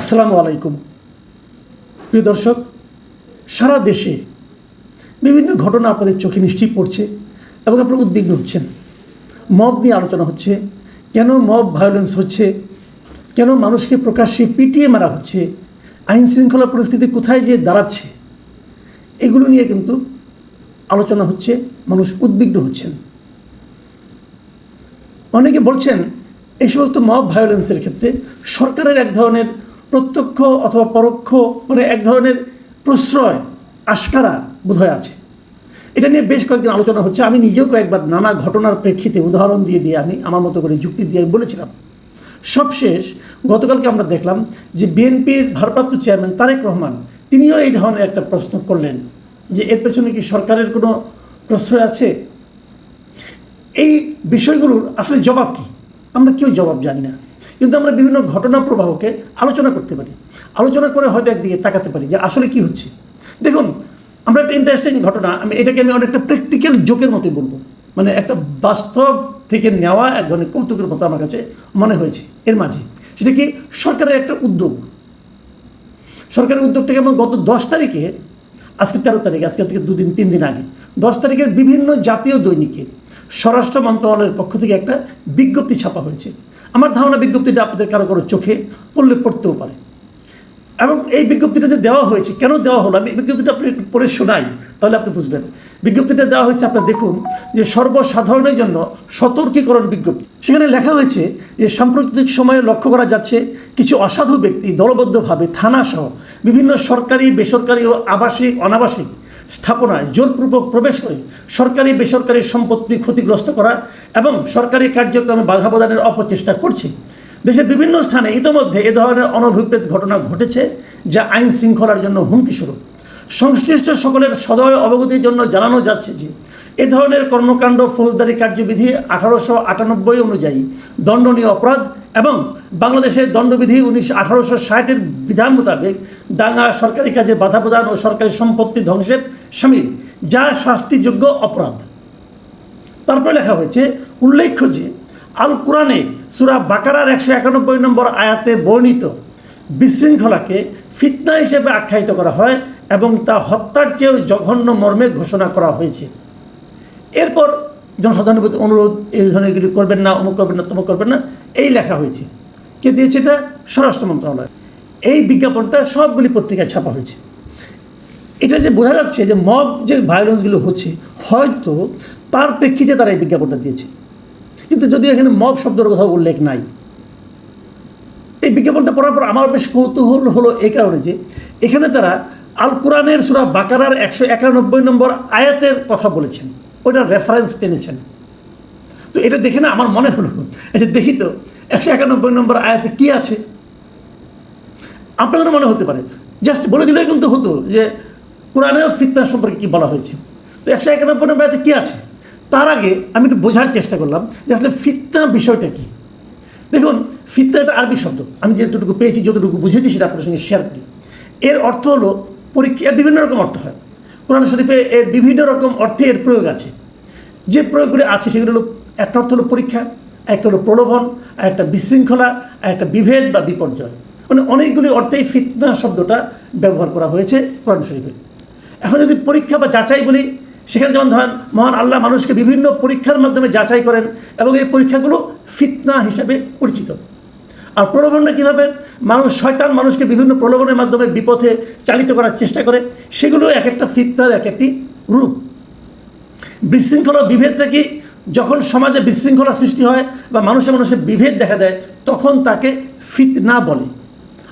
আসসালামু আলাইকুম। প্রিয় দর্শক, সারা দেশে বিভিন্ন ঘটনা আপনাদের চোখে নিশ্চয়ই পড়ছে এবং আপনারা উদ্বিগ্ন হচ্ছেন। মব নিয়ে আলোচনা হচ্ছে, কেন মব ভায়োলেন্স হচ্ছে, কেন মানুষকে প্রকাশ্যে পিটিয়ে মারা হচ্ছে, আইন শৃঙ্খলা পরিস্থিতি কোথায় যে দাঁড়াচ্ছে, এগুলো নিয়ে কিন্তু আলোচনা হচ্ছে, মানুষ উদ্বিগ্ন হচ্ছেন। অনেকে বলছেন, এই সমস্ত মব ভায়োলেন্সের ক্ষেত্রে সরকারের এক ধরনের প্রত্যক্ষ অথবা পরোক্ষ মানে এক ধরনের প্রশ্রয়, আশকারা বোধহয় আছে। এটা নিয়ে বেশ কয়েকদিন আলোচনা হচ্ছে। আমি নিজেও কয়েকবার নানা ঘটনার প্রেক্ষিতে উদাহরণ দিয়ে দিয়ে আমি আমার মতো করে যুক্তি দিয়ে বলেছিলাম। সবশেষ, গতকালকে আমরা দেখলাম যে বিএনপির ভারপ্রাপ্ত চেয়ারম্যান তারেক রহমান, তিনিও এই ধরনের একটা প্রশ্ন করলেন যে এর পেছনে কি সরকারের কোনো প্রশ্রয় আছে? এই বিষয়গুলোর আসলে জবাব কি? আমরা কেউ জবাব জানি না। কিন্তু আমরা বিভিন্ন ঘটনা প্রবাহকে আলোচনা করতে পারি। আলোচনা করে হয়তো একদিকে তাকাতে পারি যে আসলে কি হচ্ছে। দেখুন, আমরা একটা ইন্টারেস্টিং ঘটনা, আমি এটাকে আমি অনেকটা প্র্যাকটিক্যাল জোকের মতোই বলব। মানে একটা বাস্তব থেকে নেওয়া এক ধরনের কৌতুকের মতো আমার কাছে মনে হয়েছে, এর মাঝে। সেটা কি সরকারের একটা উদ্যোগ। সরকারের উদ্যোগটাকে এবং গত দশ তারিখে, আজকে তেরো তারিখে, আজকে থেকে দুদিন, তিন দিন আগে, দশ তারিখের বিভিন্ন জাতীয় দৈনিকে স্বরাষ্ট্র মন্ত্রণালয়ের পক্ষ থেকে একটা বিজ্ঞপ্তি ছাপা হয়েছে। আমার ধারণা বিজ্ঞপ্তিটা আপনাদের কারও কারও চোখে পড়লে পড়তেও পারে। এবং এই বিজ্ঞপ্তিটা যে দেওয়া হয়েছে, কেন দেওয়া হলো? আমি বিজ্ঞপ্তিটা আপনি পড়ে শোনাই, তাহলে আপনি বুঝবেন। বিজ্ঞপ্তিটা দেওয়া হয়েছে, আপনার দেখুন, যে সর্বসাধারণের জন্য সতর্কীকরণ বিজ্ঞপ্তি। সেখানে লেখা হয়েছে যে সাম্প্রতিক সময়ে লক্ষ্য করা যাচ্ছে, কিছু অসাধু ব্যক্তি দলবদ্ধভাবে থানাসহ বিভিন্ন সরকারি, বেসরকারি ও আবাসিক, অনাবাসিক স্থাপনায় জোরপূর্বক প্রবেশ করে সরকারি বেসরকারি সম্পত্তি ক্ষতিগ্রস্ত করা এবং সরকারি কার্যক্রমে বাধা প্রদানের অপচেষ্টা করছে। দেশের বিভিন্ন স্থানে ইতোমধ্যে এ ধরনের অনভিপ্রেত ঘটনা ঘটেছে, যা আইন শৃঙ্খলার জন্য হুমকি স্বরূপ। সংশ্লিষ্ট সকলের সদয় অবগতির জন্য জানানো যাচ্ছে যে এ ধরনের কর্মকাণ্ড ফৌজদারি কার্যবিধি আঠারোশো আটানব্বই অনুযায়ী দণ্ডনীয় অপরাধ এবং বাংলাদেশের দণ্ডবিধি উনিশশো আঠারোশো ষাটের বিধান মোতাবেক দাঙ্গা, সরকারি কাজে বাধা প্রদান ও সরকারি সম্পত্তি ধ্বংসের সামিল, যা শাস্তিযোগ্য অপরাধ। তারপরে লেখা হয়েছে, উল্লেখ্য যে আল কোরআনে সুরা বাকারার একশো একানব্বই নম্বর আয়াতে বর্ণিত বিশৃঙ্খলাকে ফিতনা হিসেবে আখ্যায়িত করা হয় এবং তা হত্যার চেয়েও জঘন্য মর্মে ঘোষণা করা হয়েছে। এরপর জনসাধারণের প্রতি অনুরোধ, এই ধরনের এগুলি করবেন না, অমুক করবেন না, তমুক করবেন না, এই লেখা হয়েছে। কে দিয়েছে এটা? স্বরাষ্ট্র মন্ত্রণালয়। এই বিজ্ঞাপনটা সবগুলি পত্রিকায় ছাপা হয়েছে। এটা যে বোঝা যাচ্ছে যে মব যে ভায়োলেন্সগুলো হচ্ছে, হয়তো তার প্রেক্ষিতে তারা এই বিজ্ঞাপনটা দিয়েছে। কিন্তু যদিও এখানে মব শব্দের কথা উল্লেখ নাই, এই বিজ্ঞাপনটা পড়ার পর আমার বেশ কৌতূহল হলো এই কারণে যে এখানে তারা আল কোরআনের সুরা বাকারার একশো একানব্বই নম্বর আয়াতের কথা বলেছেন। ওইটার রেফারেন্স টেনেছেন তো এটা দেখে না আমার মনে হলো। এটা দেখি তো, একশো একানব্বই নম্বর আয়াতে কি আছে? আপনাদের মনে হতে পারে। জাস্ট বলে দিলে কিন্তু হতো যে কোরআনেও ফিতনা সম্পর্কে কি বলা হয়েছে। তো একশো একানব্বই নম্বর আয়াতে কি আছে? তার আগে আমি একটু বোঝার চেষ্টা করলাম যে আসলে ফিতনা বিষয়টা কি। দেখুন, ফিতনা একটা আরবি শব্দ। আমি যেটুকু পেয়েছি, যতটুকু বুঝেছি, সেটা আপনাদের সঙ্গে শেয়ার করি। এর অর্থ হলো পরীক্ষা বিভিন্ন রকম অর্থ হয়। কোরআন শরীফে এর বিভিন্ন রকম অর্থে এর প্রয়োগ আছে। যে প্রয়োগগুলি আছে সেগুলো হলো, একটা অর্থ হলো পরীক্ষা, একটা হলো প্রলোভন, আর একটা বিশৃঙ্খলা, আর একটা বিভেদ বা বিপর্যয়। মানে অনেকগুলি অর্থেই ফিতনা শব্দটা ব্যবহার করা হয়েছে কোরআন শরীফে। এখন যদি পরীক্ষা বা যাচাই বলি, সেখানে যেমন ধরেন, মহান আল্লাহ মানুষকে বিভিন্ন পরীক্ষার মাধ্যমে যাচাই করেন এবং এই পরীক্ষাগুলো ফিতনা হিসাবে পরিচিত। আর প্রলোভনটা কীভাবে? মানুষ, শয়তান মানুষকে বিভিন্ন প্রলোভনের মাধ্যমে বিপথে চালিত করার চেষ্টা করে, সেগুলো এক একটা ফিতনার এক একটি রূপ। বিশৃঙ্খলা বিভেদটা কি? যখন সমাজে বিশৃঙ্খলা সৃষ্টি হয় বা মানুষে মানুষের বিভেদ দেখা দেয়, তখন তাকে ফিতনা বলে।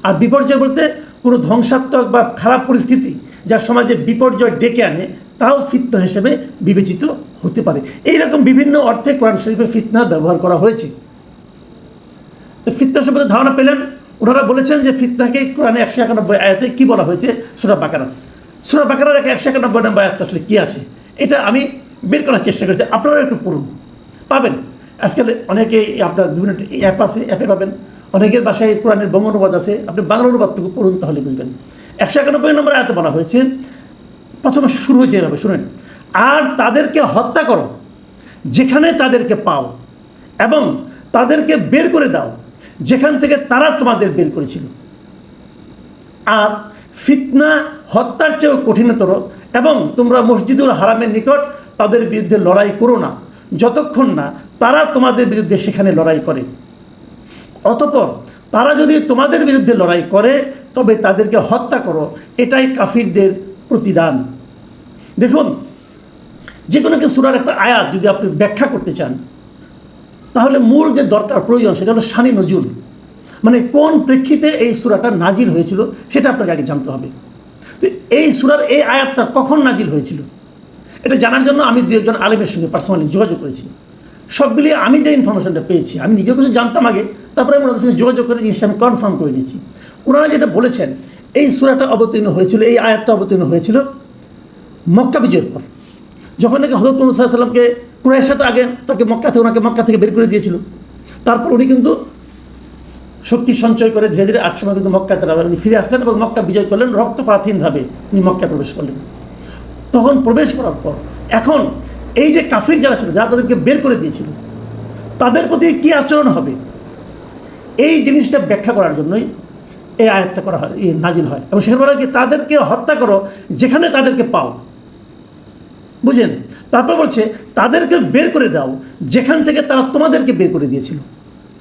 আর বিপর্যয় বলতে কোনো ধ্বংসাত্মক বা খারাপ পরিস্থিতি যা সমাজে বিপর্যয় ডেকে আনে, তাও ফিতনা হিসেবে বিবেচিত হতে পারে। এইরকম বিভিন্ন অর্থে কোরআন শরীফে ফিতনার ব্যবহার করা হয়েছে। ফিতনা সম্পর্কে ধারণা পেলেন? ওনারা বলেছেন যে ফিতনাকে কোরআনে একশো একানব্বই আয়াতে কী বলা হয়েছে? সুরা বাকারা। সুরা বাকারার এক একশো একানব্বই নম্বর আয়াত আসলে কী আছে? এটা আমি বের করার চেষ্টা করেছে। আপনারা একটু পড়ুন। পাবেন। আজকাল অনেকে আপনার বিভিন্ন অ্যাপ আছে অ্যাপে পাবেন। অনেকের বাসায় কোরআনের বঙ্গ অনুবাদ আছে। আপনি বাংলা অনুবাদটুকু পড়ুন তাহলে বুঝবেন। একশো একানব্বই নম্বর আয়াতে বলা হয়েছে, প্রথমে শুরু হয়েছে এভাবে, শুনেন। আর তাদেরকে হত্যা করো, যেখানে তাদেরকে পাও এবং তাদেরকে বের করে দাও, যেখান থেকে তারা তোমাদের বের করেছিল। আর ফিতনা হত্যার চেয়েও কঠিনতর এবং তোমরা মসজিদুল হারামের নিকট তাদের বিরুদ্ধে লড়াই করো না, যতক্ষণ না তারা তোমাদের বিরুদ্ধে সেখানে লড়াই করে। অতপর তারা যদি তোমাদের বিরুদ্ধে লড়াই করে, তবে তাদেরকে হত্যা করো, এটাই কাফিরদের প্রতিদান। দেখুন যে কোনো কিছু সুরার একটা আয়াত যদি আপনি ব্যাখ্যা করতে চান, তাহলে মূল যে দরকার, প্রয়োজন, সেটা হলো সানি নজুল মানে কোন প্রেক্ষিতে এই সুরাটা নাজিল হয়েছিল, সেটা আপনাকে আগে জানতে হবে। তো এই সুরার এই আয়াতটা কখন নাজিল হয়েছিল? এটা জানার জন্য আমি দু একজন আলেমের সঙ্গে পার্সোনালি যোগাযোগ করেছি। সব মিলিয়ে আমি যে ইনফরমেশনটা পেয়েছি, আমি নিজেও কিছু জানতাম আগে, তারপরে আমি ওনাদের সঙ্গে যোগাযোগ করে জিনিসটা আমি কনফার্ম করে নিয়েছি। ওনারা যেটা বলেছেন, এই সুরাটা অবতীর্ণ হয়েছিল, এই আয়াতটা অবতীর্ণ হয়েছিল মক্কা বিজয়ের পর। যখন নাকি হজরত সাল্লামকে কুরাইয়ের সাথে আগে তাকে মক্কা থেকে, ওনাকে মক্কা থেকে বের করে দিয়েছিল। তারপর উনি কিন্তু শক্তি সঞ্চয় করে ধীরে ধীরে এক সময় কিন্তু মক্কা তারা উনি ফিরে আসলেন এবং মক্কা বিজয় করলেন রক্তপাতহীনভাবে। উনি মক্কা প্রবেশ করলেন। তখন প্রবেশ করার পর, এখন এই যে কাফির যারা ছিল, যারা তাদেরকে বের করে দিয়েছিল, তাদের প্রতি কী আচরণ হবে? এই জিনিসটা ব্যাখ্যা করার জন্যই এই আয়াতটা করা হয় নাজিল হয়। এবং সেখানে বলা কি, তাদেরকে হত্যা করো, যেখানে তাদেরকে পাও। বুঝেন তারপর বলছে, তাদেরকে বের করে দাও, যেখান থেকে তারা তোমাদেরকে বের করে দিয়েছিল।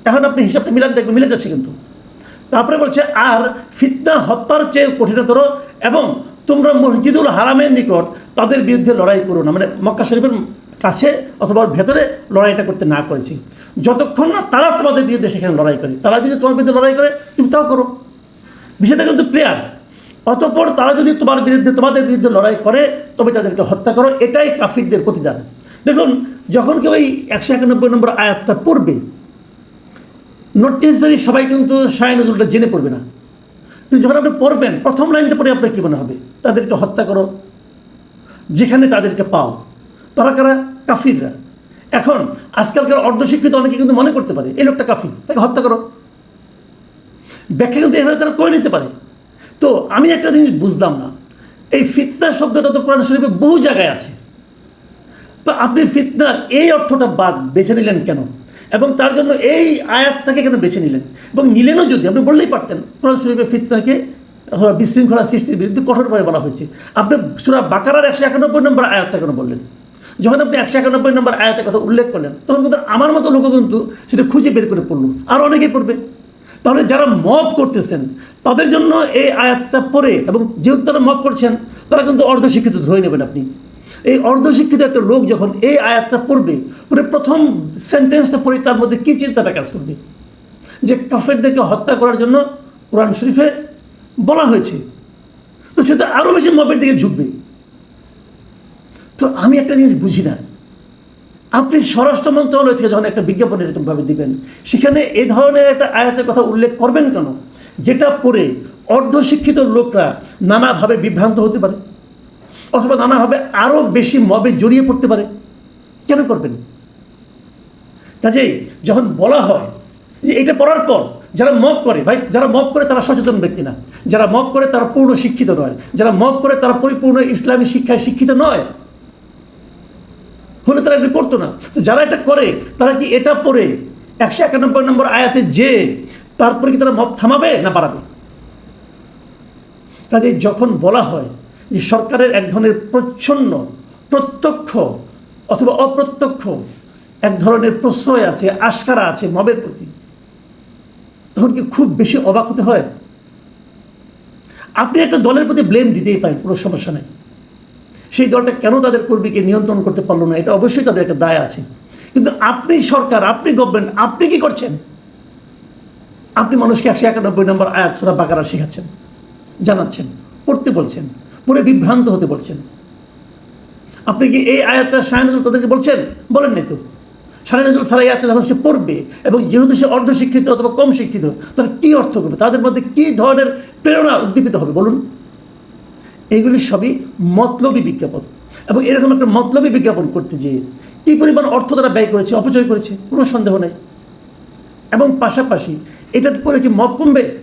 এখন আপনি হিসাবটা মিলান, দেখবেন মিলে যাচ্ছে কিন্তু। তারপরে বলছে, আর ফিতনা হত্যার চেয়ে কঠিনতর এবং তোমরা মসজিদুল হারামের নিকট তাদের বিরুদ্ধে লড়াই করো না। মানে মক্কা শরীফের কাছে অথবা ভেতরে লড়াইটা করতে না করেছি। যতক্ষণ না তারা তোমাদের বিরুদ্ধে সেখানে লড়াই করে। তারা যদি তোমার বিরুদ্ধে লড়াই করে, তুমি তাও করো। বিষয়টা কিন্তু ক্লিয়ার অতপর তারা যদি তোমার বিরুদ্ধে, তোমাদের বিরুদ্ধে লড়াই করে, তবে তাদেরকে হত্যা করো, এটাই কাফিরদের প্রতিদান। দেখুন, যখন কেউ এই একশো একানব্বই নম্বর আয়াতটা পড়বে নট সবাই কিন্তু শায় নজরুলটা জেনে পড়বে না। যখন আপনি পড়বেন, প্রথম লাইনটা পড়ে আপনার কী মনে হবে? তাদেরকে হত্যা করো। যেখানে তাদেরকে পাও। তারা কারা? কাফিররা। এখন, আজকালকার অর্ধশিক্ষিত অনেকে কিন্তু মনে করতে পারে, এই লোকটা কাফির, তাকে হত্যা করো। ব্যাখ্যা কিন্তু এভাবে তারা করে নিতে পারে। তো আমি একটা জিনিস বুঝলাম না। এই ফিতনা শব্দটা তো কোরআন শরীফে বহু জায়গায় আছে। তো আপনি ফিতনার এই অর্থটা বাদ বেছে নিলেন কেন? এবং তার জন্য এই আয়াতটাকে কেন বেছে নিলেন? এবং নিলেনও যদি, আপনি বললেই পারতেন, কোরআন শরীফে ফিতনাকে বিশৃঙ্খলা সৃষ্টির বিরুদ্ধে কঠোরভাবে বলা হয়েছে। আপনি সুরা বাকারার একশো একানব্বই নম্বর আয়াতটা কেন বললেন? যখন আপনি একশো একানব্বই নম্বর আয়াতের কথা উল্লেখ করলেন, তখন কিন্তু আমার মতো লোকও কিন্তু সেটা খুঁজে বের করে পড়ল। আর অনেকেই পড়বে। তাহলে যারা মব করতেছেন, তাদের জন্য এই আয়াতটা পড়ে, এবং যেহেতু তারা মব করছেন, তারা কিন্তু অর্ধশিক্ষিত ধরে নেবেন আপনি। এই অর্ধশিক্ষিত একটা লোক যখন এই আয়াতটা পড়বে পরে প্রথম সেন্টেন্সটা পড়ে তার মধ্যে কী চিন্তাটা কাজ করবে? যে কাফেরদেরকে হত্যা করার জন্য কোরআন শরীফে বলা হয়েছে। তো সেটা আরও বেশি মবের দিকে ঝুঁকবে। তো আমি একটা জিনিস বুঝি না। আপনি স্বরাষ্ট্র মন্ত্রণালয় থেকে যখন একটা বিজ্ঞাপন এরকমভাবে দিবেন, সেখানে এ ধরনের একটা আয়াতের কথা উল্লেখ করবেন কেন? যেটা পড়ে অর্ধশিক্ষিত লোকরা নানাভাবে বিভ্রান্ত হতে পারে। অথবা নানাভাবে আরও বেশি মবে জড়িয়ে পড়তে পারে। কেন করবেন? কাজেই যখন বলা হয় যে এটা পড়ার পর যারা মব করে, ভাই, যারা মব করে তারা সচেতন ব্যক্তি না। যারা মব করে তারা পূর্ণ শিক্ষিত নয়। যারা মব করে তারা পরিপূর্ণ ইসলামী শিক্ষায় শিক্ষিত নয়। হলে তারা এটা করতো না। তো যারা এটা করে, তারা কি এটা পড়ে একশো একানব্বই নম্বর আয়াতে যে তারপরে কি তারা মব থামাবে না বাড়াবে? কাজে যখন বলা হয় যে সরকারের এক ধরনের প্রচ্ছন্ন, প্রত্যক্ষ অথবা অপ্রত্যক্ষ এক ধরনের প্রশ্রয় আছে, আশকারা আছে মবের প্রতি। তখন কি খুব বেশি অবাক হতে হয়? আপনি একটা দলের প্রতি ব্লেম দিতেই পারেন, কোনো সমস্যা নেই। সেই দলটা কেন তাদের কর্মীকে নিয়ন্ত্রণ করতে পারল না? এটা অবশ্যই তাদের একটা দায় আছে। কিন্তু আপনি সরকার, আপনি গভর্নমেন্ট আপনি কি করছেন? আপনি মানুষকে একশো একানব্বই নম্বর আয়াত সুরা বাকারা শেখাচ্ছেন, জানাচ্ছেন, পড়তে বলছেন। পড়ে বিভ্রান্ত হতে বলছেন। আপনি কি এই আয়াতটা নজরুল তাদেরকে বলছেন? বলেন নাই তো। সায় নজরুল ছাড়া এই আয়াতটা যখন সে পড়বে এবং যেহেতু সে অর্ধশিক্ষিত অথবা কম শিক্ষিত তাহলে কী অর্থ করবে? তাদের মধ্যে কী ধরনের প্রেরণা উদ্দীপিত হবে? বলুন। এইগুলি সবই মতলবী বিজ্ঞাপন। এবং এরকম একটা মতলবী বিজ্ঞাপন করতে যেয়ে কী পরিমাণ অর্থ তারা ব্যয় করেছে, অপচয় করেছে? কোনো সন্দেহ নেই। এবং পাশাপাশি এটাতে পরে কি মত কমবে?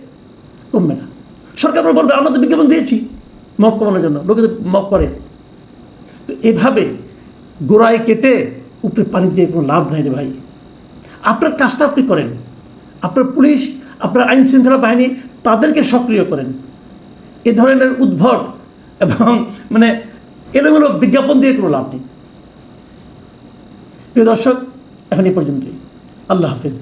কমবে না। সরকার বলবে, আমরা তো বিজ্ঞাপন দিয়েছি। মগ কমানোর জন্য লোকে তো করে। তো এভাবে গোড়ায় কেটে উপরে পানি দিয়ে কোনো লাভ নাই রে ভাই। আপনার কাজটা আপনি করেন। আপনার পুলিশ, আপনার আইন শৃঙ্খলা বাহিনী তাদেরকে সক্রিয় করেন। এ ধরনের উদ্ভট এবং মানে এলোমেলো বিজ্ঞাপন দিয়ে কোনো লাভ নেই। প্রিয় দর্শক, এখন এই পর্যন্তই। আল্লাহ হাফিজ।